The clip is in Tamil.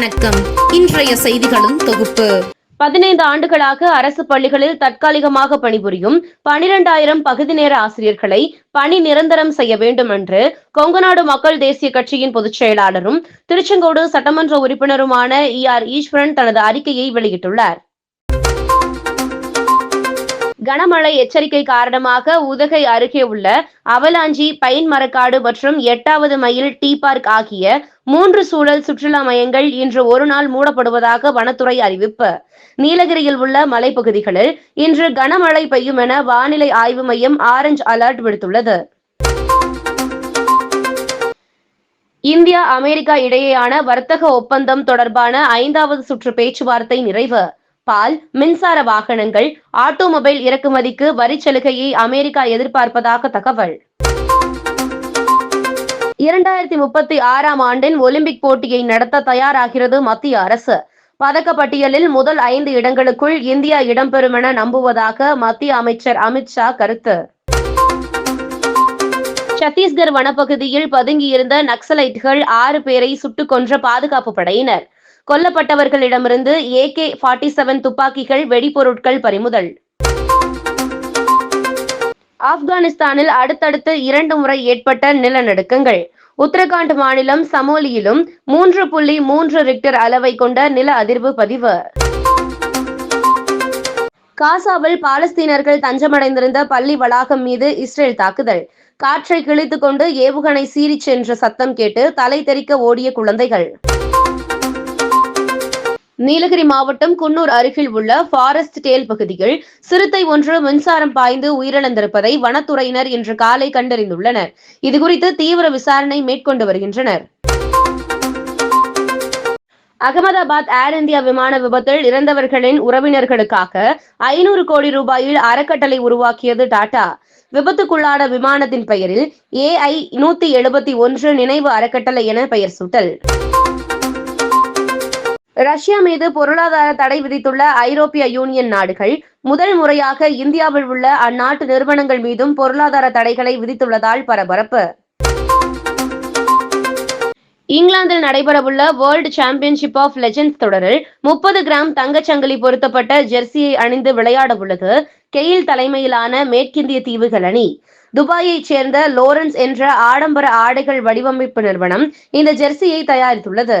வணக்கம். இன்றைய செய்திகளும் தொகுப்பு. பதினைந்து ஆண்டுகளாக அரசு பள்ளிகளில் தற்காலிகமாக பணிபுரியும் பனிரெண்டாயிரம் பகுதி நேர ஆசிரியர்களை பணி நிரந்தரம் செய்ய வேண்டும் என்று கொங்கநாடு மக்கள் தேசிய கட்சியின் பொதுச் செயலாளரும் திருச்செங்கோடு சட்டமன்ற உறுப்பினருமான இ ஆர் ஈஸ்வரன் தனது அறிக்கையை வெளியிட்டுள்ளார். கனமழை எச்சரிக்கை காரணமாக உதகை அருகே உள்ள அவலாஞ்சி பைன் மரக்காடு மற்றும் எட்டாவது மைல் டீ பார்க் ஆகிய மூன்று சூழல் சுற்றுலா மையங்கள் இன்று ஒரு நாள் மூடப்படுவதாக வனத்துறை அறிவிப்பு. நீலகிரியில் உள்ள மலைப்பகுதிகளில் இன்று கனமழை பெய்யும் என வானிலை ஆய்வு மையம் ஆரஞ்சு அலர்ட் விடுத்துள்ளது. இந்தியா அமெரிக்கா இடையேயான வர்த்தக ஒப்பந்தம் தொடர்பான ஐந்தாவது சுற்று பேச்சுவார்த்தை நிறைவு. பால் மின்சார வாகனங்கள் ஆட்டோமொபைல் இறக்குமதிக்கு வரி சலுகையை அமெரிக்கா எதிர்பார்ப்பதாக தகவல். இரண்டாயிரத்தி முப்பத்தி ஆறாம் ஆண்டின் ஒலிம்பிக் போட்டியை நடத்த தயாராகிறது மத்திய அரசு. பதக்கப்பட்டியலில் முதல் ஐந்து இடங்களுக்குள் இந்தியா இடம்பெறும் என நம்புவதாக மத்திய அமைச்சர் அமித்ஷா கருத்து. சத்தீஸ்கர் வனப்பகுதியில் பதுங்கியிருந்த நக்சலைட்டுகள் ஆறு பேரை சுட்டுக் கொன்ற பாதுகாப்பு படையினர். கொல்லப்பட்டவர்களிடமிருந்து ஏகே ஃபார்ட்டி செவன் துப்பாக்கிகள் வெடிபொருட்கள் பறிமுதல். ஆப்கானிஸ்தானில் அடுத்தடுத்து இரண்டு முறை ஏற்பட்ட நிலநடுக்கங்கள். உத்தரகாண்ட் மாநிலம் சமோலியிலும் மூன்று புள்ளி மூன்று ரிக்டர் அளவை கொண்ட நில அதிர்வு பதிவு. காசாவில் பாலஸ்தீனர்கள் தஞ்சமடைந்திருந்த பள்ளி வளாகம் மீது இஸ்ரேல் தாக்குதல். காற்றை கிழித்துக் கொண்டு ஏவுகணை சீறிச் சென்ற சத்தம் கேட்டு தலை தெறிக்க ஓடிய குழந்தைகள். நீலகிரி மாவட்டம் குன்னூர் அருகில் உள்ள ஃபாரஸ்ட் டேல் பகுதியில் சிறுத்தை ஒன்று மின்சாரம் பாய்ந்து உயிரிழந்திருப்பதை வனத்துறையினர் இன்று காலை கண்டறிந்துள்ளனர். இதுகுறித்து தீவிர விசாரணை மேற்கொண்டு வருகின்றனர். அகமதாபாத் ஏர் இந்தியா விமான விபத்தில் இறந்தவர்களின் உறவினர்களுக்காக ஐநூறு கோடி ரூபாயில் அறக்கட்டளை உருவாக்கியது டாடா. விபத்துக்குள்ளான விமானத்தின் பெயரில் ஏஐ நூத்தி எழுபத்தி ஒன்று நினைவு அறக்கட்டளை என பெயர் சூட்டல். ரஷ்யா மீது பொருளாதார தடை விதித்துள்ள ஐரோப்பிய யூனியன் நாடுகள் முதல் முறையாக இந்தியாவில் உள்ள அந்நாட்டு நிறுவனங்கள் மீதும் பொருளாதார தடைகளை விதித்துள்ளதால் பரபரப்பு. இங்கிலாந்தில் நடைபெறவுள்ள வேர்ல்டு சாம்பியன்ஷிப் ஆஃப் லெஜெண்ட்ஸ் தொடரில் முப்பது கிராம் தங்கச்சங்கிலி பொருத்தப்பட்ட ஜெர்சியை அணிந்து விளையாட உள்ளது கெயில் தலைமையிலான மேற்கிந்திய தீவுகள் அணி. துபாயைச் சேர்ந்த லோரன்ஸ் என்ற ஆடம்பர ஆடைகள் வடிவமைப்பு நிறுவனம் இந்த ஜெர்சியை தயாரித்துள்ளது.